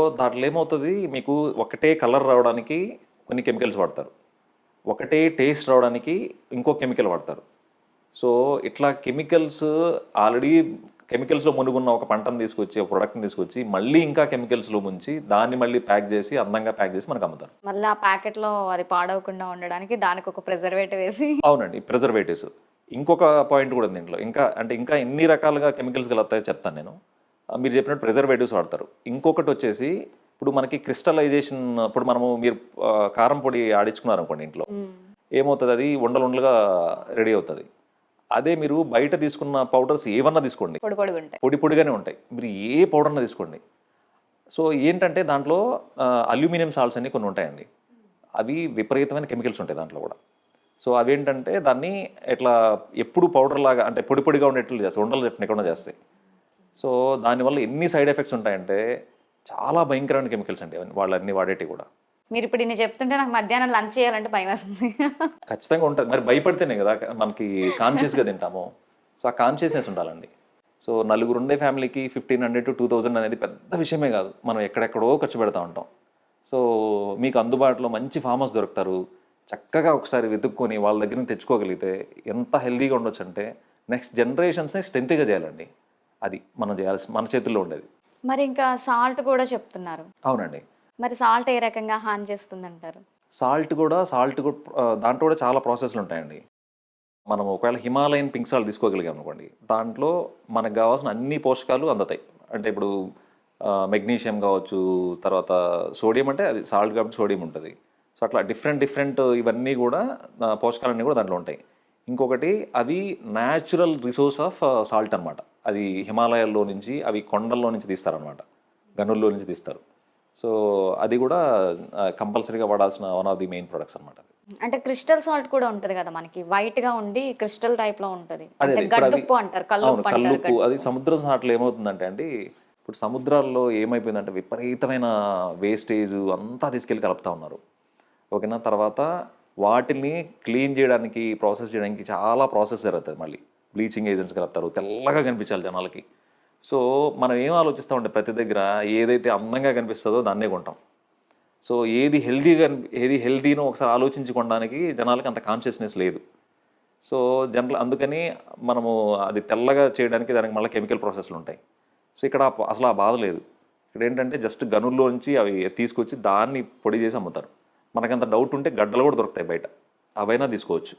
So దాంట్లో ఏమవుతుంది మీకు ఒకటే కలర్ రావడానికి కొన్ని కెమికల్స్ వాడతారు. ఒకటే టేస్ట్ రావడానికి ఇంకో కెమికల్ వాడతారు. సో ఇట్లా కెమికల్స్ ఆల్రెడీ కెమికల్స్లో మునుగున్న ఒక పంటను తీసుకొచ్చి ఒక ప్రోడక్ట్ని తీసుకొచ్చి మళ్ళీ ఇంకా కెమికల్స్లో ముంచి దాన్ని మళ్ళీ ప్యాక్ చేసి అందంగా ప్యాక్ చేసి మనకు అమ్ముతారు. మళ్ళీ ఆ ప్యాకెట్లో అది పాడవకుండా ఉండడానికి దానికి ఒక ప్రిజర్వేటివ్ వేసి. అవునండి ప్రిజర్వేటివ్స్. ఇంకొక పాయింట్ కూడా ఉంది దీంట్లో ఇంకా అంటే ఇంకా ఎన్ని రకాలుగా కెమికల్స్ కలుగుతాయో చెప్తాను నేను. మీరు చెప్పినట్టు ప్రిజర్వేటివ్స్ వాడతారు. ఇంకొకటి వచ్చేసి ఇప్పుడు మనకి క్రిస్టలైజేషన్ ఇప్పుడు మనము మీరు కారం పొడి ఆడించుకున్నారు అనుకోండి ఇంట్లో. ఏమవుతుంది? అది ఉండలు ఉండలుగా రెడీ అవుతుంది. అదే మీరు బయట తీసుకున్న పౌడర్స్ ఏవన్నా తీసుకోండి. పొడి పొడిగానే ఉంటాయి. మీరు ఏ పౌడర్నా తీసుకోండి. సో ఏంటంటే దాంట్లో అల్యూమినియం సాల్ట్స్ అన్ని కొన్ని ఉంటాయండి. అవి విపరీతమైన కెమికల్స్ ఉంటాయి దాంట్లో కూడా. సో అవేంటంటే దాన్ని ఇట్లా ఎప్పుడు పౌడర్ లాగా అంటే పొడి పొడిగా ఉండేట్లు చేస్తాయి. ఉండలు చెప్పినకుండా చేస్తాయి. సో దానివల్ల ఎన్ని సైడ్ ఎఫెక్ట్స్ ఉంటాయంటే చాలా భయంకరమైన కెమికల్స్ అండి వాళ్ళు అన్ని వాడేటివి కూడా. మీరు ఇప్పుడు ఇన్ని చెప్తుంటే నాకు మధ్యాహ్నం లంచ్ చేయాలంటే భయం వేస్తుంది. ఖచ్చితంగా ఉంటుంది. మరి భయపడితేనే కదా మనకి కాన్షియస్గా తింటాము. సో ఆ కాన్షియస్నెస్ ఉండాలండి. సో నలుగురు ఉండే ఫ్యామిలీకి fifteen hundred to two thousand అనేది పెద్ద విషయమే కాదు. మనం ఎక్కడెక్కడో ఖర్చు పెడతా ఉంటాం. సో మీకు అందుబాటులో మంచి ఫార్మర్స్ దొరుకుతారు. చక్కగా ఒకసారి వెతుక్కొని వాళ్ళ దగ్గర తెచ్చుకోగలిగితే ఎంత హెల్దీగా ఉండొచ్చు అంటే నెక్స్ట్ జనరేషన్స్ని స్ట్రెంత్గా చేయాలండి. అది మనం చేయాల్సి మన చేతుల్లో ఉండేది. మరి ఇంకా సాల్ట్ కూడా చెప్తున్నారు. అవునండి. మరి సాల్ట్ ఏ రకంగా హాని చేస్తుంది అంటారు సాల్ట్ కూడా సాల్ట్ దాంట్లో కూడా చాలా ప్రాసెస్లు ఉంటాయండి. మనం ఒకవేళ హిమాలయన్ పింక్ సాల్ట్ తీసుకోగలిగాం అనుకోండి దాంట్లో మనకు కావాల్సిన అన్ని పోషకాలు అందుతాయి. అంటే ఇప్పుడు మెగ్నీషియం కావచ్చు తర్వాత సోడియం అంటే అది సాల్ట్ కాబట్టి సోడియం ఉంటుంది. సో అట్లా డిఫరెంట్ డిఫరెంట్ ఇవన్నీ కూడా పోషకాలన్నీ కూడా దాంట్లో ఉంటాయి. ఇంకొకటి అవి న్యాచురల్ రిసోర్స్ ఆఫ్ సాల్ట్ అన్నమాట. అది హిమాలయాల్లో నుంచి అవి కొండల్లో నుంచి తీస్తారనమాట గనుల్లో నుంచి తీస్తారు. సో అది కూడా కంపల్సరీగా వాడాల్సిన one of the main products అనమాట అంటే క్రిస్టల్ సాల్ట్ కూడా ఉంటది కదా మనకి. వైట్గా ఉండి క్రిస్టల్ టైప్లో ఉంటది. అదే, కల్లుప్పు అంటారు కల్లుప్పు. గడ్డు- అది సముద్రం సాట్లు ఏమవుతుందంటే అండి ఇప్పుడు సముద్రాల్లో ఏమైపోయిందంటే విపరీతమైన వేస్టేజ్ అంతా తీసుకెళ్ళి కలుపుతా ఉన్నారు. ఓకేనా? తర్వాత వాటిని క్లీన్ చేయడానికి ప్రాసెస్ చేయడానికి చాలా ప్రాసెస్ జరుగుతుంది మళ్ళీ. బ్లీచింగ్ ఏజెంట్స్ కలుపుతారు తెల్లగా కనిపించాలి జనాలకి. సో మనం ఏం ఆలోచిస్తామంటే ప్రతి దగ్గర ఏదైతే అందంగా కనిపిస్తుందో దాన్నే కొంటాం. సో ఏది హెల్దీగా ఏది హెల్దీనో ఒకసారి ఆలోచించుకోవడానికి జనాలకి అంత కాన్షియస్నెస్ లేదు. సో జనరల్ అందుకని మనము అది తెల్లగా చేయడానికి దానికి మళ్ళీ కెమికల్ ప్రాసెస్లు ఉంటాయి. సో ఇక్కడ అసలు ఆ బాధ లేదు. ఇక్కడ ఏంటంటే జస్ట్ గనుల్లో నుంచి అవి తీసుకొచ్చి దాన్ని పొడి చేసి అమ్ముతారు. మనకంత డౌట్ ఉంటే గడ్డలు కూడా దొరుకుతాయి బయట. అవైనా తీసుకోవచ్చు.